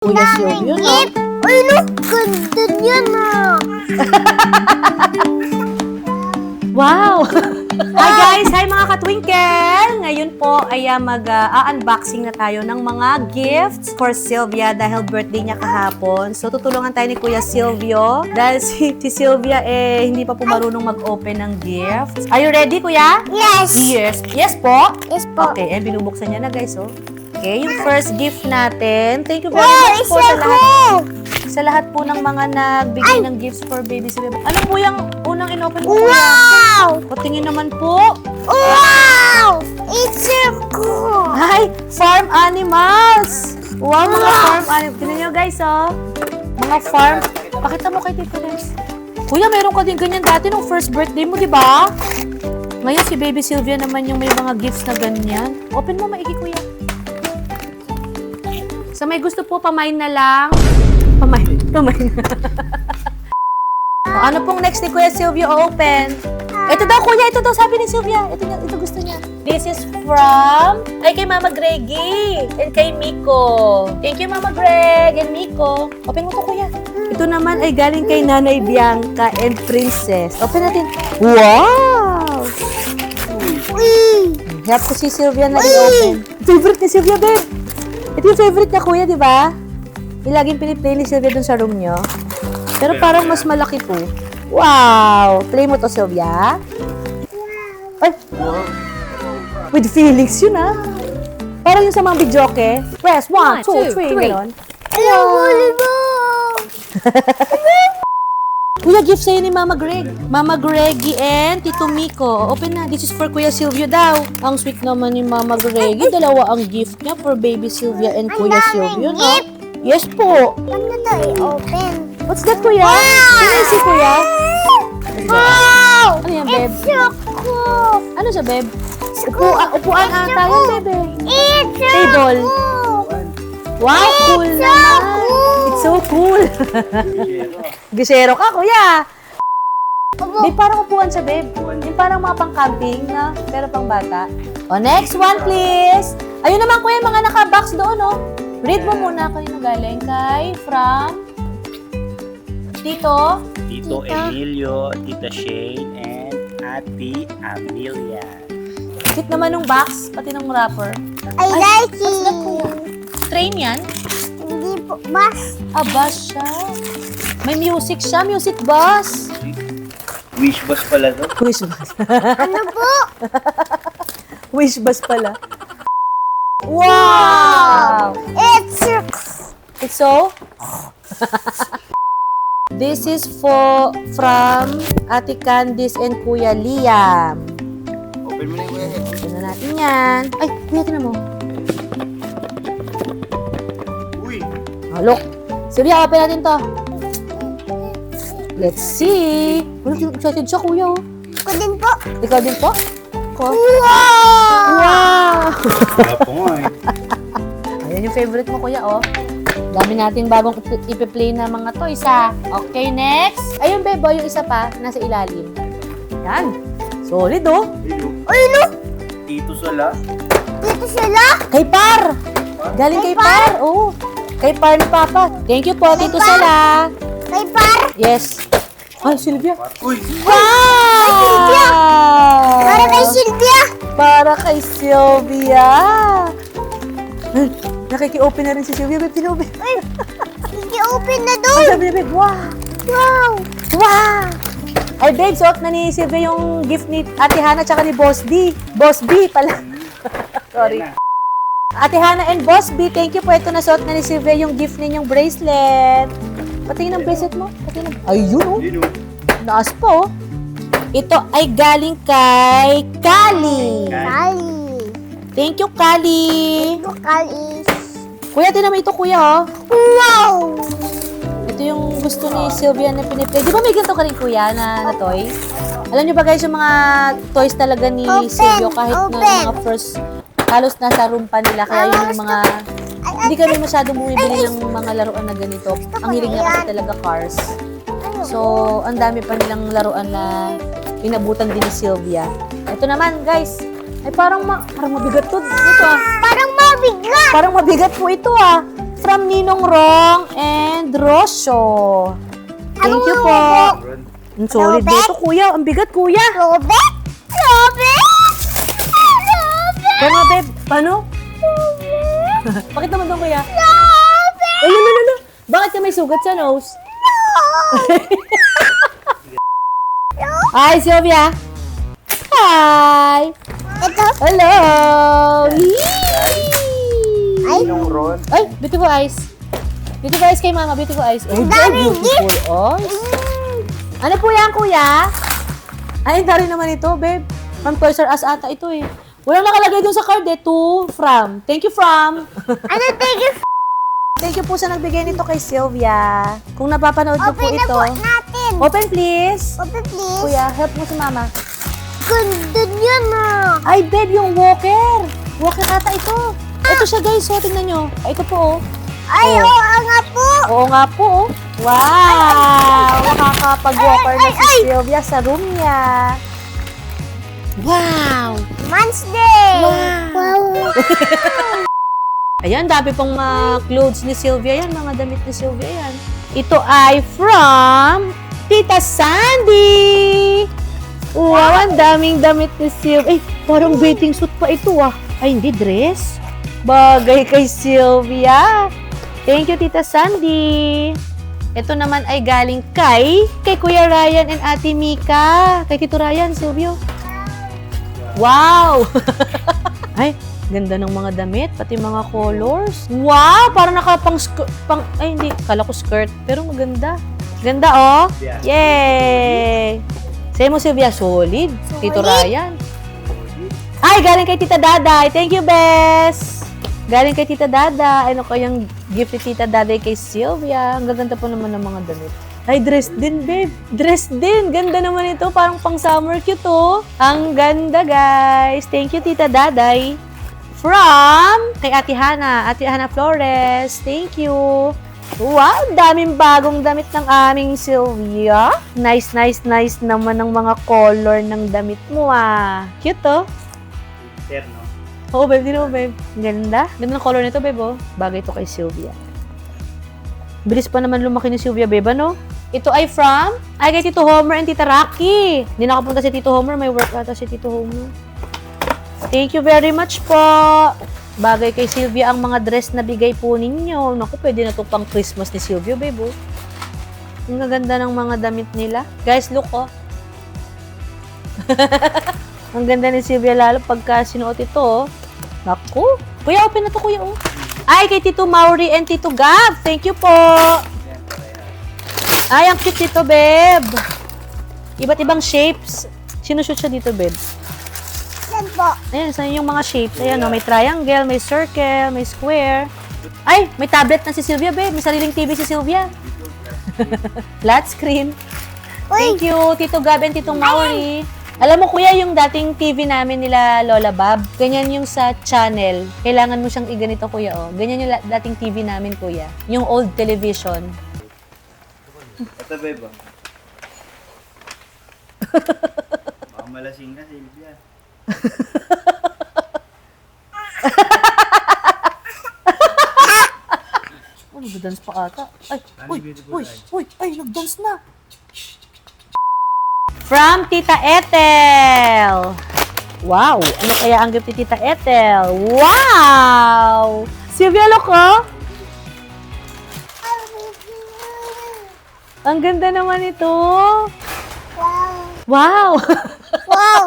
Kuya Silvio, no? Ay, no, ganda niya na. Wow! Hi guys! Hi mga katwinkle! Ngayon po ay ah, mag-unboxing na tayo ng mga gifts for Sylvia dahil birthday niya kahapon. So tutulungan tayo ni Kuya Silvio dahil si, si Sylvia eh hindi pa po marunong mag-open ng gifts. Are you ready Kuya? Yes. Yes. Yes po? Yes po. Okay, eh binubuksan niya na guys oh. Okay, yung first gift natin. Thank you very much po sa lahat sa lahat po ng mga nagbigay ng gifts for baby Sylvia. Ano po yung unang inopen mo? Wow! Patingin naman po. Wow! It's a cool. Ay, farm animals! Wow, mga farm animals. Tingnan nyo guys, oh. Mga farm. Pakita mo kay Tito Rex. Kuya, meron ka din ganyan dati nung first birthday mo, di ba? Ngayon, si Baby Sylvia naman yung may mga gifts na ganyan. Open mo, maigi, kuya. Sa may gusto po, pamain na lang. Pamain. Pamain. o, ano pong next ni Kuya Sylvia o-open? Ito daw, kuya. Ito daw, sabi ni Sylvia. Ito, niya, ito gusto niya. This is from... Ay, kay Mama Greggy. And kay Miko. Thank you, Mama Greg and Miko. Open mo to, kuya. Ito naman ay galing kay Nanay Bianca and Princess. Open natin. Wow! Uy! Help ko si Sylvia na i-open. Favorite ni Sylvia, babe. Ito yung favorite niya, kuya, di ba? Yung laging piniplay ni Sylvia dun sa room niyo. Pero parang mas malaki po. Wow! Play mo to, Sylvia. Ay! With feelings yun, ah. Parang yung sa mga bidyoke. Press, one, two, three, gano'n. Hello, volleyball! Kuya, gift sa'yo ni Mama Greg. Mama Greggy and Tito Miko. Open na. This is for Kuya Silvio daw. Ang sweet naman ni Mama Greggy. Dalawa ang gift niya for baby Sylvia and Kuya Silvio, no? Yes po. Ano to i-open? What's that, Kuya? Ano si Kuya? Wow! Ano yan, babe? It's so cool. Ano siya, babe? Upuan, upuan ata yan, bebe. It's so Table. Wow, cool so naman. cool. It's so cool. Gisero ka, Kuya. Opo. Babe, parang upuan siya, babe. Yung parang mga pang-camping na, pero pang bata. O, next one, please. Ayun naman, kuya, yung mga naka-box doon, oh. Read mo muna kanino galing. Kay, from, Tito. Tito Tita. Emilio, Tita Shane, and Ate Amelia. Sit naman ng box, pati ng wrapper. I like what's that, it. kuya? Train yan? Hindi po, bus. Ah, bus siya. May music siya, music bus. Wish bus pala to. Wish bus. Ano po? Wish bus pala. Wow! It's so It's so? This is for from Ate Candice and Kuya Liam. Open mo na yung kuya. Tignan na natin yan. Ay, kuya, tinan mo. Oh, look. Silvia, open natin to. Let's see. Wala, excited siya, kuya. oh. ko din po. Ikaw din po? Ko? Wow! Wow! Wala po nga eh. Ayan yung favorite mo, kuya, oh. Dami nating bagong ip- ipi-play na mga toys, ha. Okay, next. Ayun, bebo, yung isa pa, nasa ilalim. Yan. Solid, oh. Uy, no! Tito Sala. Dito sila. Kay Par. Galing kay Par. Oo. Kay Par ni Papa. Thank you po, Tito Sala. Kay par. Yes. Ay, Silvia. Uy! Wow! Para kay Silvia. Para kay Sylvia. Ay, Nakiki-open na rin si Sylvia. Babe, tinopen. Uy, i-open na Ay, doon. sabi niya, babe, wow. Wow! Wow! Ay, babe, suot na ni Sylvia yung gift ni Ate Hana tsaka ni Boss B. Boss B pala. Sorry. Ate Hana and Boss B, thank you po. Ito na suot na ni Sylvia yung gift ninyong bracelet. Patingin ang bracelet mo. Patingin. Ayun, oh. Yun o. Naas po. Ito ay galing kay Kali. Kali. Thank you, Kali. Bukal is... Kuya, tinan mo ito, kuya, oh. Wow! Ito yung gusto ni Sylvia na piniplay. Di ba may ganito ka rin, kuya, na, na toy? Alam niyo ba guys, yung mga toys talaga ni Open, Silvio, kahit na open. mga first, halos nasa room pa nila. Kaya yun yung mga, hindi kami masyadong bumibili ng mga laruan na ganito. Ang hiling niya kasi talaga cars. Ano? So, ang dami pa nilang laruan na inabutan din ni Sylvia. Ito naman, guys. Ay, parang, ma parang mabigat to. Ito ah. Parang mabigat. Parang mabigat po ito ah. from Ninong Rong and Rosyo. Thank you po. Ang solid Robert? dito, kuya. Ang bigat, kuya. Robert? Robert? Kaya nga, babe. Paano? Bakit naman doon, kuya? Robert? Ay, no, no, no, no. Bakit ka may sugat sa nose? Hi, Sylvia. Hi. Ito. Hello. Yee! Ay. Yung Ron. Ay, beautiful eyes. Beautiful eyes kay mama, beautiful eyes. Oh, daming beautiful eyes. Ano po yan, kuya? Ay, rin naman ito, babe. From Toys R Us ata ito eh. Walang nakalagay dun sa card eh. To, from. Thank you, from. Ano tingin? Thank you po sa nagbigay nito kay Sylvia. Kung napapanood niyo po Open na ito. po natin. Open, please. Open please. Kuya, help mo si mama. Ganda niya na. Ay, babe, yung walker. Walker ata ito. Ito siya, guys. So, tingnan nyo. Ay, Ito po, oh. Ay, Oh. oo nga po. Oo nga po, oh. Wow! Nakakapag-walker na Ay, ay, si ay! Sylvia sa room niya. Wow! Man's Day. Wow. Wow. Ayan, dami pang mga clothes ni Sylvia yan, mga damit ni Sylvia yan. Ito ay from Tita Sandy! Wow, ang daming damit ni Sylvia. Eh, parang bathing suit pa ito ah. Ay, hindi, dress. Bagay kay Sylvia. Thank you, Tita Sandy. Ito naman ay galing kay, kay Kuya Ryan and Ate Mika. Kay Tito Ryan, Silvio. Wow! ay, ganda ng mga damit, pati mga colors. Wow! Parang nakapang skirt, pang, ay hindi, kala ko skirt, pero maganda. Ganda oh! Yeah. Yay! Sa'yo mo, Silvia, solid. Tito Solid. Ryan. Ay, galing kay Tita Daday. Thank you, Bes! Galing kay Tita Dada. Ano ko yung gift ni Tita Daday kay Sylvia. Ang gaganda po naman ng mga damit. Ay, dress din, babe. Dress din. Ganda naman ito. Parang pang summer cute, oh. Ang ganda, guys. Thank you, Tita Daday. From kay Ate Hana. Ate Hana Flores. Thank you. Wow, daming bagong damit ng aming Sylvia. Nice, nice, nice naman ng mga color ng damit mo, ah. Cute, oh. Ter, no? Oo, babe. Di naman, babe. Ganda. Ganda ng color nito, babe, oh. Bagay to kay Sylvia. Bilis pa naman lumaki ni Sylvia, babe, ano? Ito ay from, ay kay Tito Homer and Tita Rocky. Hindi nakapunta si Tito Homer, may work ata si Tito Homer. Thank you very much po. Bagay kay Sylvia ang mga dress na bigay po ninyo. Naku, pwede na to pang Christmas ni Sylvia, babe. Ang gaganda ng mga damit nila. Guys, look, oh. Ang ganda ni Sylvia lalo pagka sinuot ito, oh. Naku. Kuya, open na to, kuya, oh. Ay, kay Tito Mauri and Tito Gab. Thank you po. Ay, ang cute dito, babe. Iba't ibang shapes. Sinushoot siya dito, babe. Yan po. Ayan, saan yung mga shapes? Ayan, oh, may triangle, may circle, may square. Ay, may tablet na si Sylvia, babe. May sariling TV si Sylvia. Flat screen. Thank you, Tito Gab and Tito Mauri. Alam mo, kuya, yung dating TV namin nila Lola Bob, ganyan yung sa channel. Kailangan mo siyang iganito, kuya, oh. Ganyan yung la- dating TV namin, kuya. Yung old television. Ito, babe, oh. Baka malasing ka, Silvia. Oh, nag-dance pa ata. Ay, Ano uy, uy, uy, ay, nag-dance na. From Tita Ethel. Wow, ano kaya ang gift ni Tita Ethel? Wow! Sylvia, look oh. Ang ganda naman ito. Wow. Wow! Wow.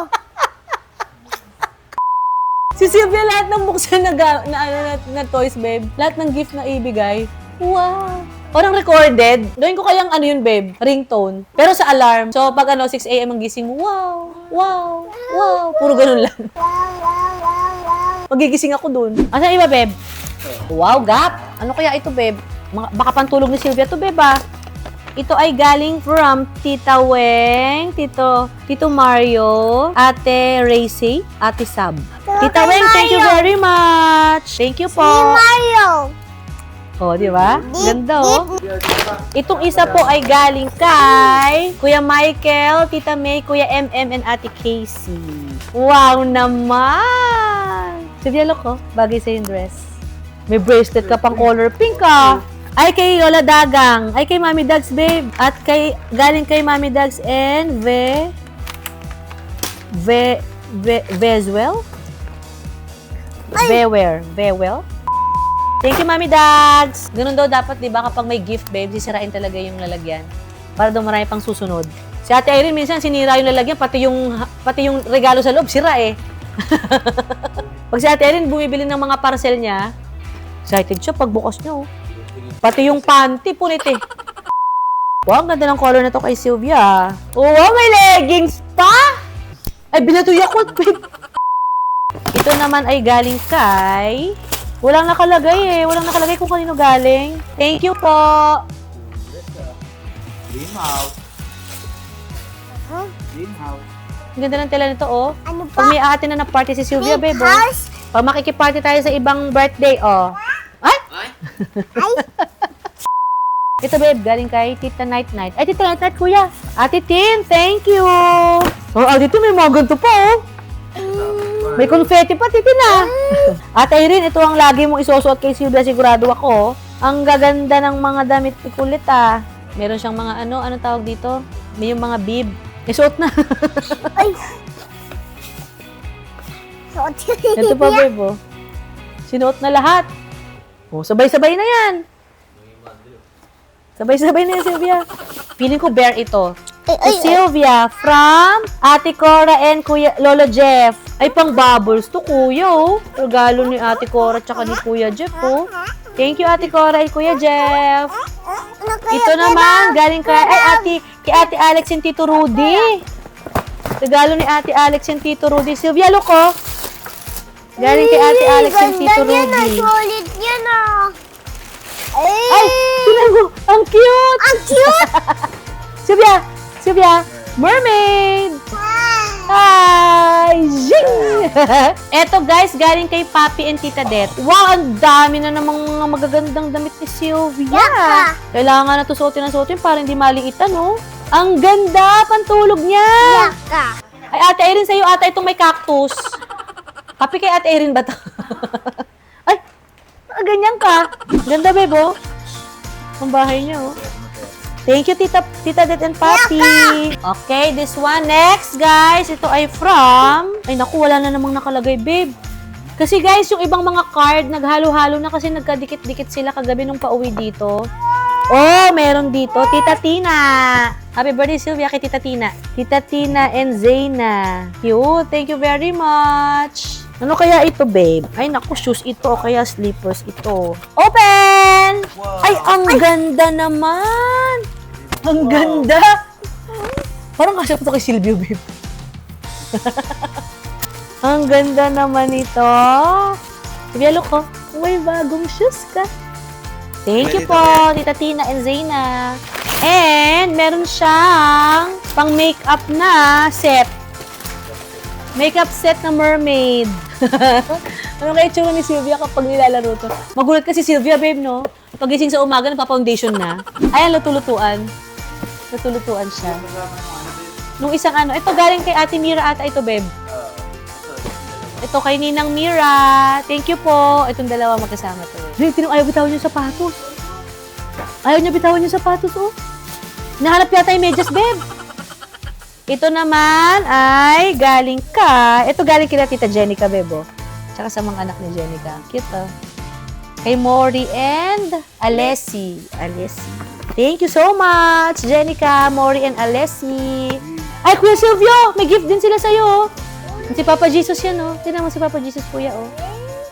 si Sylvia lahat ng buksan na, na, ano, na, na toys, babe. Lahat ng gift na ibigay. Wow! Parang recorded. Gawin ko kayang ano yun, babe? Ringtone. Pero sa alarm. So, pag ano, 6 a.m. ang gising wow! Wow! Wow! Puro ganun lang. Wow, wow, wow, wow. Magigising ako dun. Asan iba, babe? Wow, gap! Ano kaya ito, babe? Baka pantulog ni Sylvia to, babe, ah. Ito ay galing from Tita Weng, Tito, Tito Mario, Ate Racy, Ate Sab. Tita Weng, thank you very much. Thank you Si po. Mario. Oh, di ba? Ganda, oh. Itong isa po ay galing kay Kuya Michael, Tita May, Kuya MM, and Ate Casey. Wow naman! Sylvia, look, oh. Bagay sa yung dress. May bracelet ka pang color pink ah. Ay kay Lola Dagang. Ay kay Mami Dags, babe. At kay, galing kay Mami Dags and Ve... Ve... Ve... Veswell? Beware. Bewell? Thank you, Mami Dags. Ganun daw dapat, di ba, kapag may gift, babe, sisirain talaga yung lalagyan. Para daw marami pang susunod. Si Ate Irene, minsan sinira yung lalagyan, pati yung, pati yung regalo sa loob, sira eh. pag si Ate Irene bumibili ng mga parcel niya, excited siya pagbukas niya. oh. Pati yung panty, punit eh. Wow, ang ganda ng color na to kay Sylvia. Oh, wow, may leggings pa! Ay, binatuy ako. babe. Ito naman ay galing kay... Walang nakalagay eh. Walang nakalagay kung kanino galing. Thank you po. Dream house. Huh? Dream house. Ang ganda ng tela nito, oh. Ano Pag pa? may ate na na-party si Sylvia, babe, oh. house? Pag makikiparty tayo sa ibang birthday, oh. Ay! Ay, Ito, babe, galing kay Tita Night Night. Ay, Tita Night Night, kuya. Ate Tin, thank you. Oh, ah, dito may mga ganito pa, oh. May confetti pa, Tita na. Ate Irene, ito ang lagi mong isusuot kay Sylvia, sigurado ako. Ang gaganda ng mga damit ni kulit, ah. Meron siyang mga ano, ano tawag dito? May yung mga bib. Isuot na. ay. So, ito pa, babe, oh. Sinuot na lahat. Oh, sabay-sabay na yan. Sabay-sabay na yan, Sylvia. Feeling ko bear ito. Ay, ay, ay. Sylvia from Ate Cora and Kuya Lolo Jeff. Ay, pang bubbles to, Kuya, oh. Regalo ni Ate Cora tsaka ni Kuya Jeff, oh. Thank you, Ate Cora and Kuya Jeff. Ito naman, galing kay, ay, ate, kay Ate Alex and Tito Rudy. Regalo ni Ate Alex and Tito Rudy. Sylvia, look, oh. Galing kay Ate Alex and Tito Ganda Rudy. solid niya na. Ay, mo, ang cute! ang cute! Sylvia, Sylvia, mermaid! Hi! Zing! Eto guys, galing kay Papi and Tita Det. Wow, ang dami na namang mga magagandang damit ni Sylvia. Yaka! Kailangan na to suotin na suotin para hindi maliitan, no? Ang ganda! Pantulog niya! Yaka! Ay, Ate Erin, sa'yo ata itong may cactus. Papi kay Ate Erin ba to? Ay, ganyan ka. Ganda, bebo. Ang bahay niya, oh. Thank you, Tita, Tita Det and Papi. Okay, this one. Next, guys. Ito ay from... Ay, naku, wala na namang nakalagay, babe. Kasi guys, yung ibang mga card, naghalo-halo na kasi nagkadikit-dikit sila kagabi nung pauwi dito. Oh, meron dito. Tita Tina. Happy birthday, Sylvia, kay Tita Tina. Tita Tina and Zayna. Cute. Thank you very much. Ano kaya ito, babe? Ay, naku, shoes ito o kaya slippers ito. Open! Ay, ang ganda naman! Ang ganda! Parang kasya pa ito kay Silvio, babe. ang ganda naman ito. Look ko. May bagong shoes ka. Thank you po, Tita Tina and Zayna. And, meron siyang pang makeup na set. Makeup set na mermaid. ano kaya itsura ni Sylvia kapag nilalaro to? Magulat kasi Sylvia, babe, no? Pagising sa umaga, nagpa-foundation na. Ayan, lutulutuan. Lutulutuan siya. Nung isang ano, ito galing kay Ate Mira ata ito, babe. Ito kay Ninang Mira. Thank you po. Itong dalawa magkasama to. Babe, tinong ayaw bitawan yung sapatos. Ayaw niya bitawan yung sapatos, oh. Nahanap yata yung medyas, babe. Ito naman ay galing ka. Ito galing kila Tita Jenica, bebo. Tsaka sa mga anak ni Jenica. Cute, oh. Kay Mori and Alessi. Alessi. Thank you so much, Jenica, Mori, and Alessi. Ay, Kuya Silvio! May gift din sila sa'yo, oh. Si Papa Jesus yan, oh. Tingnan mo si Papa Jesus, kuya, oh.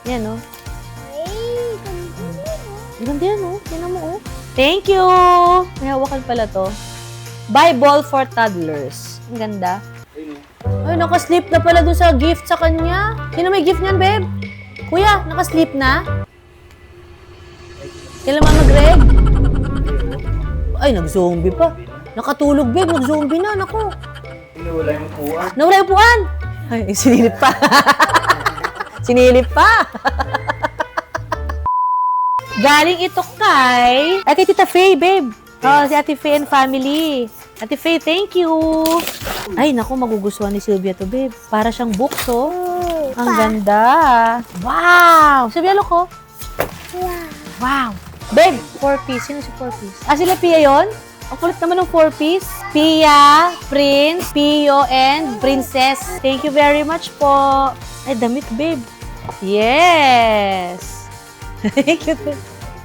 Yan, oh. Ang ganda yan, oh. Tingnan mo, oh. Thank you! May hawakan pala to. Bible for toddlers. Ang ganda. Ay, nakaslip na pala dun sa gift sa kanya. Sino may gift niyan, babe? Kuya, nakaslip na? Kailan Mama Greg? Ay, nag-zombie pa. Nakatulog, babe. Nag-zombie na. Nako. Wala yung puwan. Nawala yung puan. Ay, sinilip pa. sinilip pa. Galing ito kay... Ay, kay Tita Faye, babe. Oh, si Ate Faye and family. Ate Faye, thank you. Ay, naku, magugustuhan ni Sylvia to, babe. Para siyang books, oh. Ang ganda. Wow! Sylvia, look, oh. Wow. Wow! Babe, four piece. Sino si four piece? Ah, sila Pia yon? Ang kulit naman ng four piece. Pia, Prince, Pio, and Princess. Thank you very much po. Ay, damit, babe. Yes! Thank you.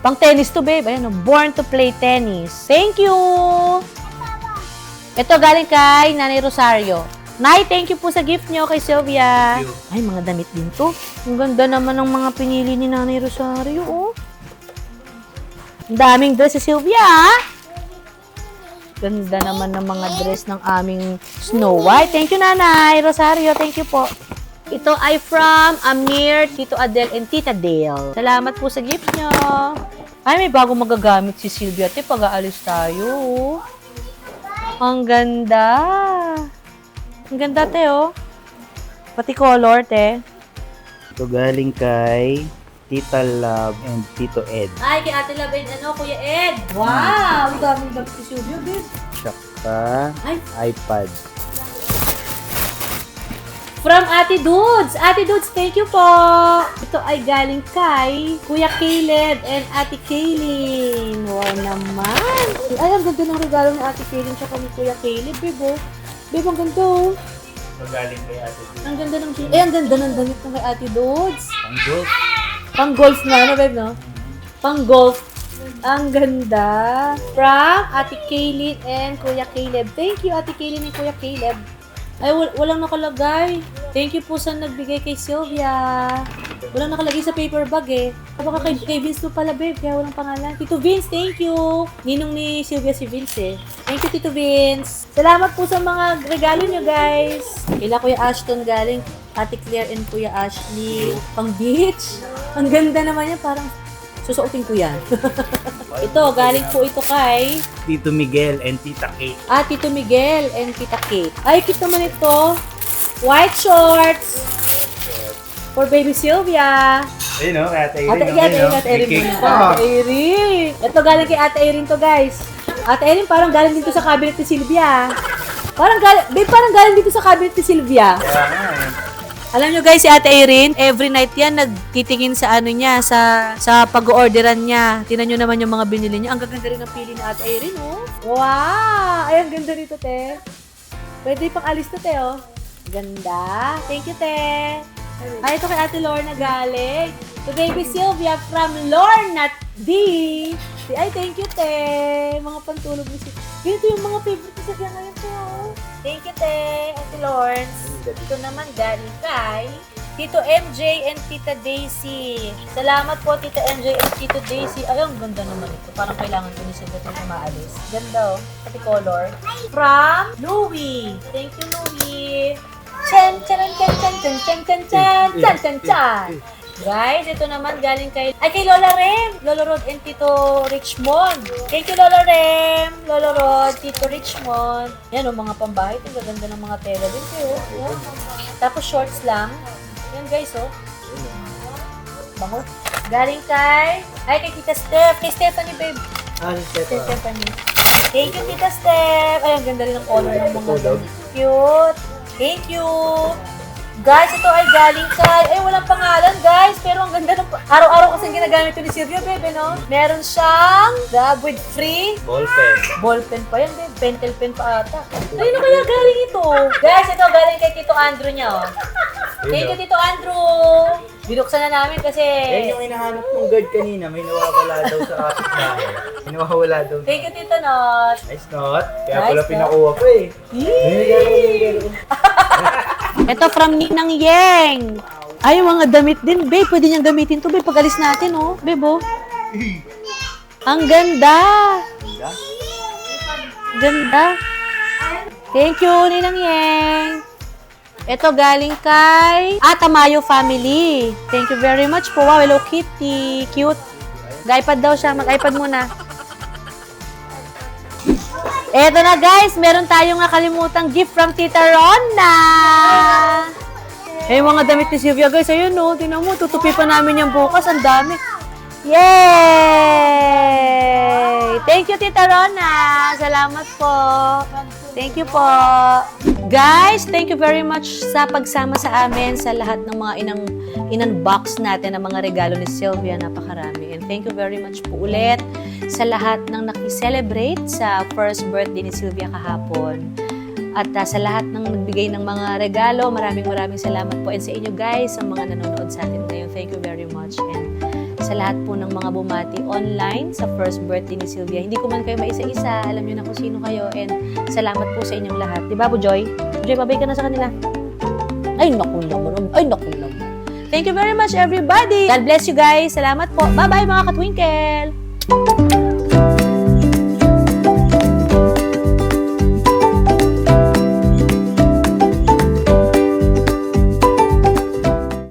Pang tennis to, babe. Ayan, oh, born to play tennis. Thank you! Ito galing kay Nanay Rosario. Nay, thank you po sa gift nyo kay Sylvia. Ay, mga damit din to. Ang ganda naman ng mga pinili ni Nanay Rosario, oh. Ang daming dress si Sylvia, ah. Ganda naman ng mga dress ng aming Snow White. Thank you, Nanay. Rosario, thank you po. Ito ay from Amir, Tito Adel, and Tita Dale. Salamat po sa gift nyo. Ay, may bagong magagamit si Sylvia. Te, pag-aalis tayo. Oh. Ang ganda. Ang ganda, te, oh. Pati color, te. Ito galing kay Tita Love and Tito Ed. Ay, kay Ate Love and ano, Kuya Ed. Wow! Ang daming si Sylvia, babe. Tsaka Ay, iPad. From Ate Dudes. Ate Dudes, thank you po. Ito ay galing kay Kuya Caleb and Ate Kaylin. Wow naman. Ay, ang ganda ng regalo ni Ate Kaylin tsaka ni Kuya Caleb, babe. oh. Babe, ang ganda oh. Ito galing kay Ate Dito. Ang ganda ng Eh, ang ganda ng damit ng kay Ate Dudes. Ang good. Pang golf na, ano, babe, no? Pang golf. Ang ganda. From Ate Kaylin and Kuya Caleb. Thank you, Ate Kaylin and Kuya Caleb. Ay, wal- walang nakalagay. Thank you po sa nagbigay kay Sylvia. Walang nakalagay sa paper bag eh. Baka kay, kay Vince to pala, babe. Kaya walang pangalan. Tito Vince, thank you. Ninong ni Sylvia si Vince eh. Thank you, Tito Vince. Salamat po sa mga regalo nyo, guys. Kila Kuya Ashton galing. Ate Claire and Kuya Ashley. Pang beach. Ang ganda naman yan. Parang susuotin ko yan. ito, galing po ito kay Tito Miguel and Tita Kate. Ah, Tito Miguel and Tita Kate. Ay, cute naman ito. White shorts. For baby Sylvia. Ayun no, Ate Ate, Irene. Ate, Ate, Ate Erin muna. Ate Erin. Ito galing kay Ate Erin to, guys. Ate Erin, parang galing dito sa cabinet ni Sylvia. Parang galing, babe, parang galing dito sa cabinet ni Sylvia. Eh. Alam nyo guys, si Ate Erin, every night yan, nagtitingin sa ano niya, sa sa pag-orderan niya. Tinan nyo naman yung mga binili niya. Ang gaganda rin ng pili ni Ate Erin, oh. Wow! Ay, ang ganda nito, te. Pwede pang alis to, te, oh. Ganda. Thank you, te. Ay, ito kay Ate Lorna galing. To baby Sylvia from Lorna D. Ay, thank you, te. Mga pantulog ni Sylvia. Ganito yung mga favorite ni Sylvia ngayon, te, oh. Thank you, te. Ate Lawrence. Ito naman galing kay Tito MJ and Tita Daisy. Salamat po, Tita MJ and Tito Daisy. Ay, ang ganda naman ito. Parang kailangan ko ni ito na maalis. Ganda, oh. Pati color. From Louie. Thank you, Louie. Chan, chan, chan, chan, chan, chan, chan, chan, chan, chan, chan. Guys, ito naman galing kay... Ay, kay Lola Rem! Lola Rod and Tito Richmond. Thank you, Lola Rem! Lola Rod, Tito Richmond. Yan, o, mga pambahay. Ito, gaganda ng mga tela din kayo. Yan. Tapos shorts lang. Yan, guys, oh. Bango. Galing kay... Ay, kay Tita Steph. Kay Stephanie, babe. Ah, Kay Stephanie. Thank you, Tita Steph. Ay, ang ganda rin ng color ng mga. Cute. Thank you. Guys, ito ay galing kay... Ay, walang pangalan, guys. Pero ang ganda ng... Araw-araw kasi ginagamit ito ni Silvio, bebe, no? Meron siyang dab with free Ballpen. ballpen pa yan, babe. Pentel pen pa ata. Ay, na kaya galing ito? Guys, ito galing kay Tito Andrew niya, oh. Thank you, Tito Andrew. Binuksan na namin kasi... Yan yung hinahanap kong guard kanina. May nawawala daw sa kapit bahay. May nawawala daw. Thank you, Tito Not. Nice not. Kaya Nice pala not. pinakuha ko eh. Ito from Ninang Yeng. Ay, yung mga damit din, babe. Pwede niyang gamitin to, babe. Pag alis natin, oh. Babe, oh. Ang ganda. Ganda. Ganda. Thank you, Ninang Yeng. Ito galing kay Atamayo Family. Thank you very much po. Wow, Hello Kitty. Cute. Mag-iPad daw siya. Mag-iPad muna. Eto na guys, meron tayong nakalimutang gift from Tita Ronna. Eh, yung mga damit ni Sylvia guys, ayun no, tinan mo, tutupi pa namin yan bukas, ang dami. Yay! Thank you, Tita Rona. Salamat po. Thank you po. Guys, thank you very much sa pagsama sa amin sa lahat ng mga inang in-unbox natin ang mga regalo ni Sylvia. Napakarami. And thank you very much po ulit sa lahat ng nakiselebrate sa first birthday ni Sylvia kahapon. At uh, sa lahat ng nagbigay ng mga regalo, maraming maraming salamat po. And sa inyo guys, sa mga nanonood sa atin ngayon, thank you very much. And sa lahat po ng mga bumati online sa first birthday ni Sylvia. Hindi ko man kayo maisa-isa, alam niyo na kung sino kayo. And salamat po sa inyong lahat. Di ba, Bujoy? Bujoy, babay ka na sa kanila. Ay, naku naman. Ay, naku naman. Thank you very much, everybody. God bless you guys. Salamat po. Bye-bye, mga katwinkle.